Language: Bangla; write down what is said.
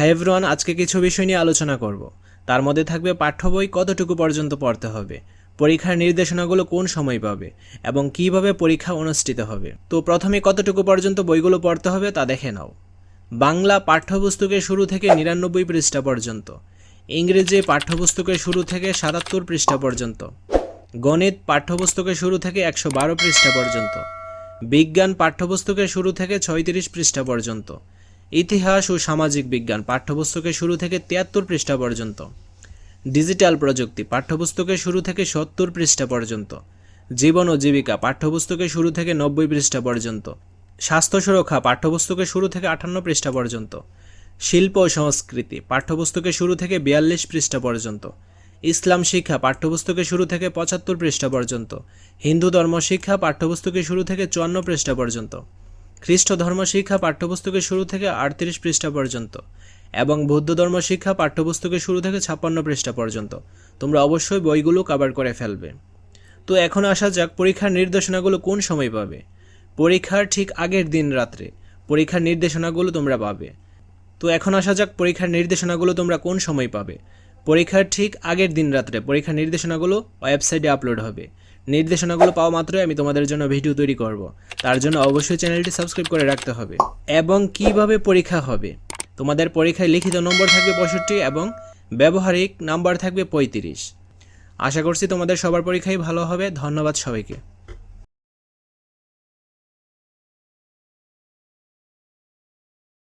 হাই এভরিওয়ান, আজকে কিছু বিষয় নিয়ে আলোচনা করব। তার মধ্যে থাকবে পাঠ্য বই কতটুকু পর্যন্ত পড়তে হবে, পরীক্ষার নির্দেশনাগুলো কোন সময় পাবে, এবং কীভাবে পরীক্ষা অনুষ্ঠিত হবে। তো প্রথমে কতটুকু পর্যন্ত বইগুলো পড়তে হবে তা দেখে নাও। বাংলা পাঠ্যপুস্তকের শুরু থেকে নিরানব্বই পৃষ্ঠা পর্যন্ত, ইংরেজি পাঠ্যপুস্তকের শুরু থেকে সাতাত্তর পৃষ্ঠা পর্যন্ত, গণিত পাঠ্যপুস্তকের শুরু থেকে একশো বারো পৃষ্ঠা পর্যন্ত, বিজ্ঞান পাঠ্যপুস্তকের শুরু থেকে ছয়ত্রিশ পৃষ্ঠা পর্যন্ত ইতিহাস ও সামাজিক বিজ্ঞান পাঠ্যপুস্তকের শুরু থেকে তিয়াত্তর পৃষ্ঠা পর্যন্ত। ডিজিটাল প্রযুক্তি পাঠ্যপুস্তকের শুরু থেকে সত্তর পৃষ্ঠা পর্যন্ত। জীবন ও জীবিকা পাঠ্যপুস্তকের শুরু থেকে নব্বই পৃষ্ঠা পর্যন্ত। স্বাস্থ্য সুরক্ষা পাঠ্যপুস্তকের শুরু থেকে আটান্ন পৃষ্ঠা পর্যন্ত। শিল্প ও সংস্কৃতি পাঠ্যপুস্তকের শুরু থেকে বিয়াল্লিশ পৃষ্ঠা পর্যন্ত। ইসলাম শিক্ষা পাঠ্যপুস্তকের শুরু থেকে পঁচাত্তর পৃষ্ঠা পর্যন্ত। হিন্দু ধর্ম শিক্ষা পাঠ্যপুস্তকের শুরু থেকে চুয়ান্ন পৃষ্ঠা পর্যন্ত। খ্রিস্ট ধর্ম শিক্ষা পাঠ্যপুস্তকের শুরু থেকে আটত্রিশ পৃষ্ঠা পর্যন্ত এবং বৌদ্ধ ধর্ম শিক্ষা পাঠ্যপুস্তকের শুরু থেকে ছাপ্পান্ন পৃষ্ঠা পর্যন্ত। তোমরা অবশ্যই বইগুলো কভার করে ফেলবে। তো এখন আসা যাক পরীক্ষার নির্দেশনাগুলো কোন সময় পাবে। পরীক্ষার ঠিক আগের দিন রাত্রে পরীক্ষার নির্দেশনাগুলো তোমরা পাবে। তো এখন আসা যাক পরীক্ষার নির্দেশনাগুলো তোমরা কোন সময় পাবে। পরীক্ষার ঠিক আগের দিন রাত্রে পরীক্ষার নির্দেশনাগুলো ওয়েবসাইটে আপলোড হবে। নির্দেশনাগুলো পাওয়া মাত্রই আমি তোমাদের জন্য ভিডিও তৈরি করব। তার জন্য অবশ্যই চ্যানেলটি সাবস্ক্রাইব করে রাখতে হবে। এবং কীভাবে পরীক্ষা হবে? তোমাদের পরীক্ষায় লিখিত নম্বর থাকবে পঁয়ষট্টি এবং ব্যবহারিক নাম্বার থাকবে পঁয়ত্রিশ। আশা করছি তোমাদের সবার পরীক্ষাই ভালো হবে। ধন্যবাদ সবাইকে।